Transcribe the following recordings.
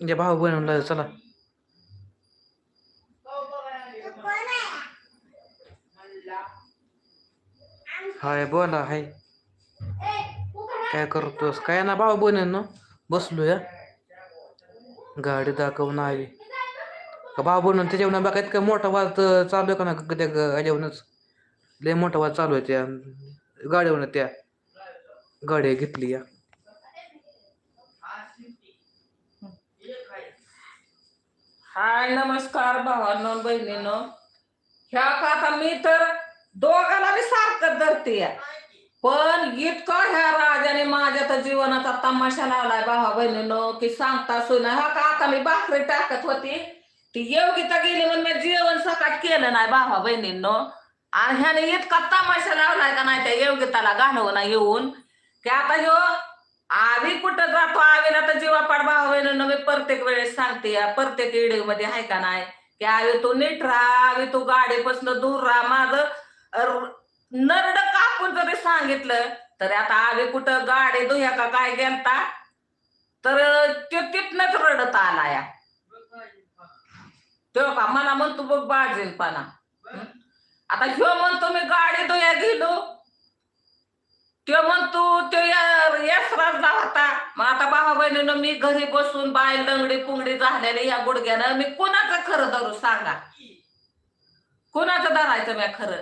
जे भाऊ बनवलं चला. हाय बोला हाय. काय करतोस? काय ना भाऊ बनन ना? बसलो या गाडी दाखवून आली. का भाऊ बनवून त्याच्यावर बघायत काय मोठा वाज तर चालू आहे का ना त्या ह्याच्यावरूनच लय मोठा वाज चालू आहे त्या. गाडीवरून त्या. गाडी घेतली या. हाय नमस्कार भावांनो बहिणीनो. ह्या का आता मी तर दोघाला मी सारखं धरते पण इतकं ह्या राजाने माझ्या तर जीवनाचा तमाशा लावलाय भावा बहिणीनो की सांगता सुना हा का आता मी भाकरी टाकत होती. ती योगिता गेली म्हणून मी जेवण सकाट केलं नाही भावा बहिणींनो. आणि ह्याने इतका तमाशा लावलाय का नाही त्या योगिताला घालवून येऊन की आता ह्यो आवी कुठं जातो? आवीला तर जीवापाड भावा बहिणींनो प्रत्येक वेळेस सांगते या प्रत्येक व्हिडिओमध्ये आहे का नाही? की आवी तू नीट राहा आवी तू गाडीपासून दूर राहा. माझं नरड कापून जरी सांगितलं तरी आता आवी कुठं गाडी दुह्या का काय गेलता? तर तो तिथनच रडत आला या. तो का मला म्हणतो बघ बाजेलपणा. पाना आता ह्यो म्हणतो मी गाडी धुया गेलो. तो म्हणतो तो यशराजला होता. मग आता बाबा बहिणीनं मी घरी बसून बाय लंगडी पुंगडी झालेले या गुडघ्यानं मी कोणाचं खरं धरू सांगा? कोणाचं धरायचं मी खरं?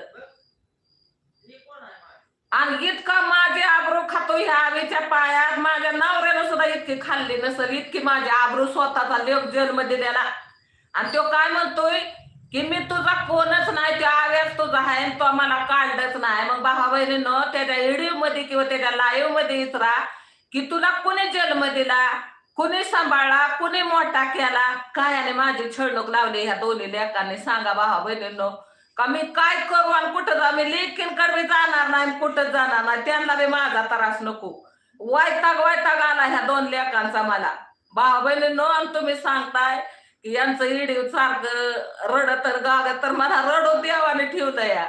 आणि इतका माझे आबरू खातो ह्या आवेच्या पायात. माझ्या नवऱ्यानं सुद्धा इतकी खाल्ली नसेल इतकी माझी आबरू स्वतःचा लेख जन्म दिला आणि तो काय म्हणतोय? की मी तुझा कोणच नाही त्या आव्यास तुझा आहे तो मला काढलंच नाही. मग भावा बहिणीनं त्याच्या व्हिडिओमध्ये किंवा त्याच्या लाईव्हमध्ये इचरा की तुला कुणी जन्म दिला कुणी सांभाळला कुणी मोठा केला काय आणि माझी छळणूक लावली ह्या दोन्ही लेकांनी सांगा भावा बहिणींनो का मी काय करू आणि कुठं जा? मी लेकींकडे बी जाणार नाही कुठं जाणार नाही. त्यांना बी माझा त्रास नको. वैताग वैताग आला ह्या दोन लेकांचा मला. भावा बहिणींनो आणि तुम्ही सांगताय यांचं इडीव सारखं रड तर गाग तर मला रडू देवाने ठेवलं या.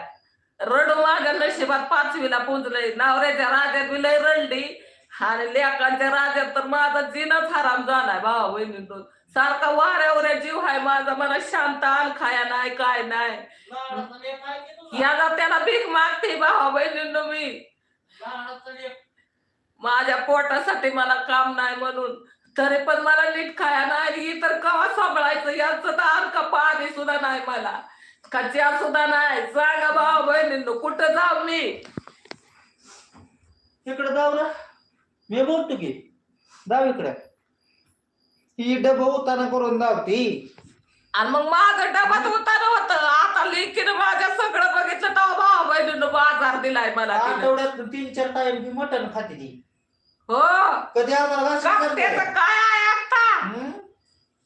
रडू माझ्या नशिबात पाचवीला पुंजलंय. नवऱ्याच्या राजात बी लय रडली. आणि लेकांच्या राजात तर माझा जीनच हराम झालाय. भावा बहिणींनो सारखा वाऱ्यावर जीव आहे माझा. मला शांत खाया नाही काय नाही. याला त्याला भीक मागते भावा बहिणींनो मी. माझ्या पोटासाठी मला काम नाही म्हणून. तरी पण मला नीट खाया नाही तर कवा सांभाळायचं? याचं दार का पाणी सुद्धा नाही मला. का च्या सुद्धा नाही. सांगा भाऊ बहिणींनो कुठं जाऊ मी? इकडे जाऊ ना. मी बोलतो की जाऊ इकडे. ही डबा उताना करून धावती. आणि मग माझं डबात उतार होत. आता लेकीनं माझ्या सगळं बघितलं तेव्हा भाऊ बहिणीनं बाजार दिलाय मला तिनं. आठवड्यात तीन चार टाइम ती मटण खाते ती. हो कधी आम्हाला घासून का करते? त्याचं काय आहे आता?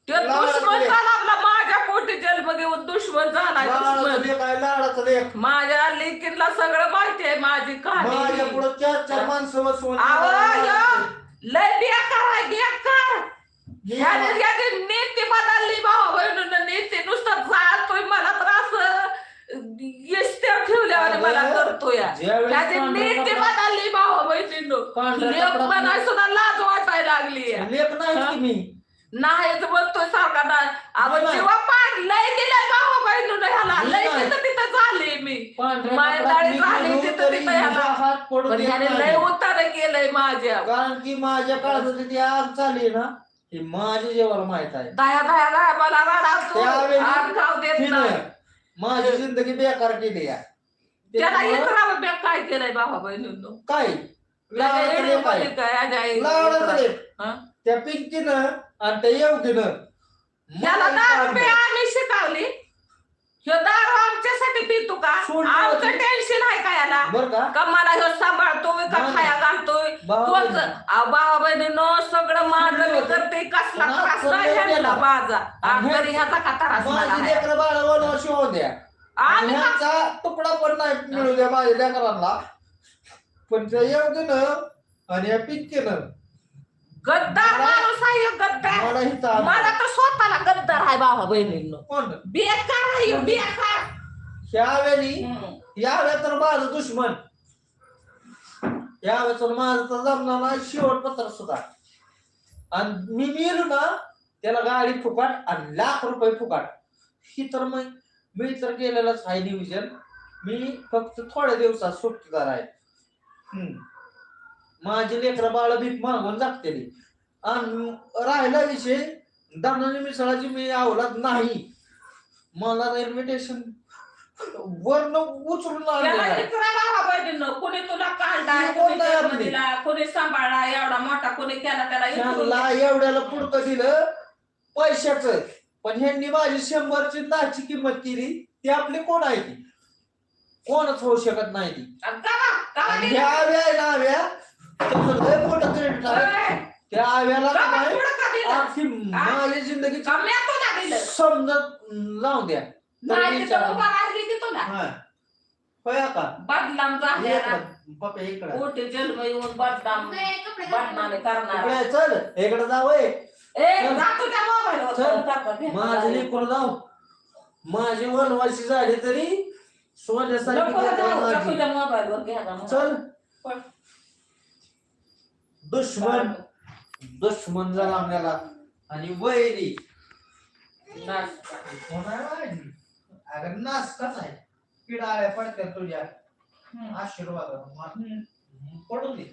तो दुश्मन लेक. झाला आपला माझ्या पोटी जन्म घेऊन दुश्मन झाला दुश्मन लाडाचं. माझ्या लेकीला सगळं माहिती आहे माझी माझ्या कहाणी पुढं चार चार माणसं बसवून आव, मला य, लय बेकार आहे बेकार ह्याने घे. ह्याने नीती बदलली भाऊ बहिणीनं नीती नुसतं जातोय मला तर असं इस्त्या ठेवल्यावर मला करतोय ज्यावेळेस पांढरा नीती बदलली भाऊ पांढरा कपडा- म्हणाय सुद्धा लाज वाटायला लागली. लेक नाही मी. नाहीच बोलतोय सारखा ना. अगं नाही. जीवा पाड. लय दिलाय भाऊ बहिणीनं ह्याला. लय नाही. तिथं तिथं झाली मी. पांढऱ्या कपड्यात दाढी झाली गेलो तिथं तरी तिथं ह्याला. हिचा हात पडू पण देत ह्याने लय नाही. उतार केलंय माझ्या. कारण की माझ्या काळात ती आग चालली ना ही माझ्या जेवायला माहीत आहे. दया दया दया मला रडावतो त्यावेळी आग खाऊ देत तिनं नाही. माझी जिंदगी बेकार केली आहे. त्याला त्यामुळं इतरावं बॅग काय केलंय भावा बहिणींनो? काय? काय? त्या पिंकीनं आणि त्या मला दारू. पे आम्ही शिकवली. ह्यो दारू आमच्यासाठी पितो का? आमचं. टेन्शन आहे का याला? बर का? का मला ह्यो सांभाळतोय का नाही. खाया घालतोय? भावा बहिणीनो सगळं माझं मी. करते. कसला त्रास नाही सगळं ह्यांना केलं. माझा. आणि आज तरी ह्याचा का त्रास मला माझी आहे? लेकरं बाळा होऊ द्या. आम्ही का- ह्याचा तुकडा पण नाही मिळू द्या माझ्या लेकरांना. पण आणि या पिंकीनं गद्दार माणूस आहे गद्दार. मला तर स्वतःला गद्दार आहे बहिणींनो. कोण? बेकार आहे ह्यो, बेकार. ह्या वेळी हम्म. या वेळी तर माझं दुश्मन. या वेळेस माझं तर जमणार नाही शेवट पत्र सुद्धा. आणि मी मेलो ना त्याला गाडी फुकाट आणि लाख रुपये फुकाट. ही तर मग मी तर केलेलंच आहे नियोजन मी फक्त थोड्या दिवसात सुट्टीदार आहे. माझी लेकरं बाळ भीक मागून जागतेली. आणि राहिला विषय दानाने मिसळाची मी आवलात नाही. मला इन्व्हिटेशन वरन उचलून कोणी तुला काढला? दिला कोणी सांभाळला एवढा मोठा कोणी केला त्याला एवढ्याला पुढकं दिलं पैशाच. पण ह्यांनी माझी शंभरची दहाची किंमत केली ती आपली कोण आहे ती? कोणच होऊ शकत नाही ती. आणि कवा? कवा आणि दिला? ह्या आव्या आहे ना आव्या त्याचं लय मोठं क्रेडिट आहे होय. त्या आव्याला का कवा नाही पुढं का दिलं? आखी माझी जिंदगी? समजत लावून द्या तर नाही तिथं विचारा. उभा राहिली ती तुला. हा. होय का बदनाम झालेला. इकडं, पप्पा इकडं मोठे जन्म येऊन बदनाम बदनामी करणार इकडे चल इकडे माझी. लेकरं जाऊ माझी वनवासी झाली तरी सोन्यासारखी नको माझी. मोबाईलवर घ्या मग. चल पण. दुश्मन दुश्मन झाला आपल्याला आणि वैरी नाच. अगं नाचताच आहे पिडाळ्या पडत्या तुझ्या हम्म. आशीर्वाद हम्म. पडून दे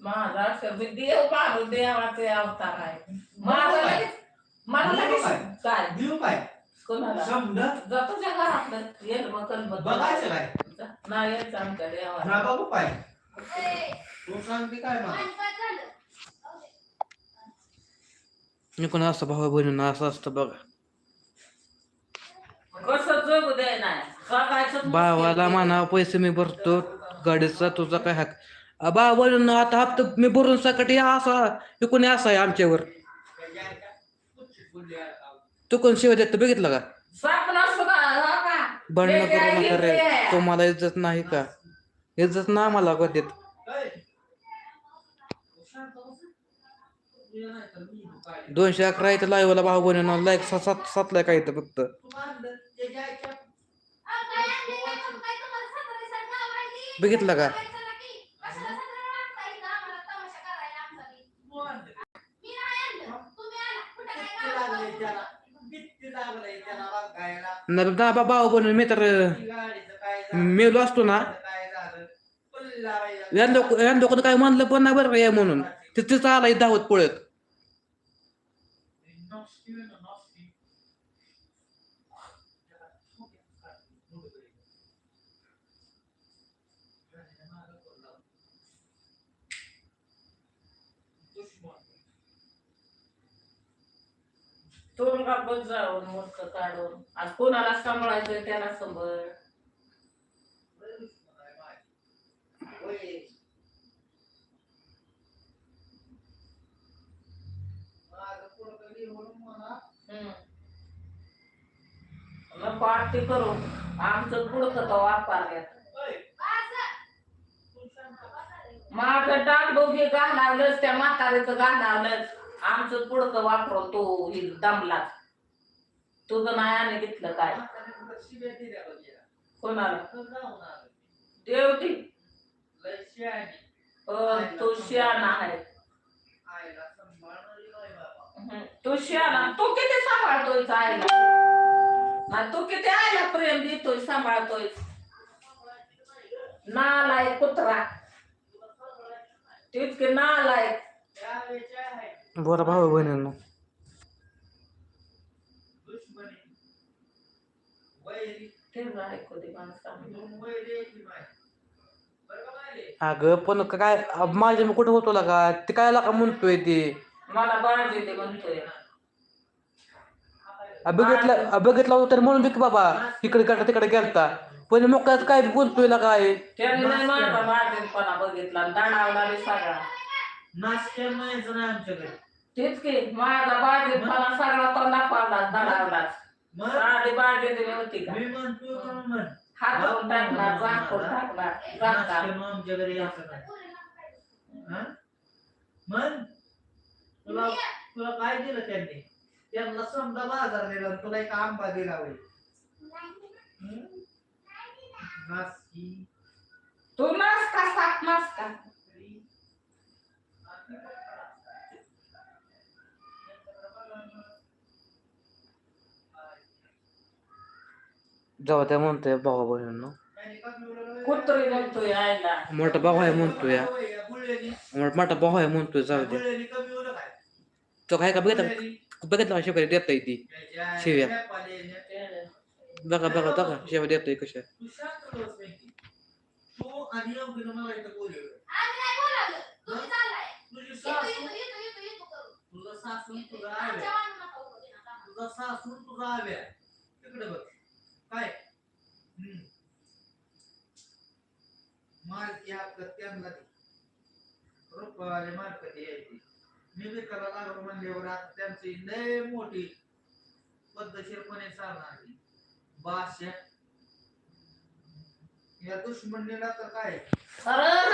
माझा मी देव माणूस देवाचे अवतार आहे माझा मला काय? लगेच- मला मला लगेच काय? काय देऊ काय कोणाला? समजा जा तुझ्या घरातलं येल मग कलमत बघायचं काय जा. नाही यायचं आमच्या देवाला ना बघू काय तू सांगते काय मला मी कोण असं भाऊ बहिणींना असं असतं बघा. कसं जगू दे नाही जगायचं भावाला म्हणा पैसे मी भरतो. गाडीचा तुझा काय हक भाऊ बहिणींना आता हप्ता मी भरून सकट या असा हे कोणी असा आहे आमच्यावर? तू कोण शिवाय देत बघितलं का? हो का? भांडणं करू नका रे. इथे. तुम्हाला इज्जत नाही का? इज्जत ना मला का देत दोनशे अकरा इथं लाईव्हला भाऊ बहिणींना लाईक सात सात लाईक आहे इथं फक्त. बघितलं का? नाही ना भाऊ बहिणी मी तर मेलो असतो ना. या लोक काय म्हणलं पण नाही बरं का या म्हणून. ते तिथं आलाय धावत पळत. तोंड कापत जाऊन काढून. आज कोणाला सांभाळायचं त्याला सांभाळ. हम्म. नको करू. आमचं पुढचं तो वापरल्यात माझं डाग दोघे घालावलंच त्या म्हातारीचं घालावलंच आमचं पुढचं वापरतो तो ही दमला तुझं नाही आणि घेतलं काय? कोणाला? देवती पण तो शियाना आहे. तो शियाना तो किती सांभाळतोय आईला? तो किती आईला प्रेम देतोय सांभाळतोय नालाय कुत्रा. तेच की बोला भाऊ बहिणींना. दे माणसाने अगं पण काय माझ्या मी कुठं होतो का? ते काय का म्हणतोय ते? मला म्हणतोय. बघितलं बघितलं होतं तर म्हणून बी की बाबा इकडे गेलता तिकडे गेलता. पण मग काय काय बोलतोय का काय? त्याने नाही माझा बाळजीपणा बघितला आणि दाणावला बी सगळा. नाश्त्या म्हणायचं नाही आमच्याकडे. तेच की माझा बाळजीपणा सगळा तो नापावला दाणावला मग? साडी बाळजी दिली होती का? मी म्हणतो म्हणून म्हण? हातून टाकणार झाकून टाकणार जाणार नाश्त्या मग आमच्याकडे यायचं नाही हा? म्हण? तुला तुला काय दिलं त्यांनी? त्यांना समजा बाजार दिला आणि तुला एक आंबा दिला होय. हं? नासकी तू नाच का नाच का? जाऊ त्या म्हणतोय भाऊ बहिणींनो कुत्री म्हणतोय आयला मोठा भाऊ आहे म्हणतोय. मोठ- भाऊ आहे म्हणतोय जाऊ दे तो काय का बघितलं बघितलं शिवाय देता ती शिव्या. बघा बघा बघा शिवाय देतोय कशा. तुझी सासून तुझा आव्या. तुझा सासून तुझा आव्या तिकडे बघ काय? मार्ग या हक्क त्यांना दे. रुपयावाले मालकत यायची मी विकायला लागलो म्हणल्यावर आता त्यांची लय मोठी पद्धतशीरपणे चालणार ती. या दुश्मनीला तर काय? सरळ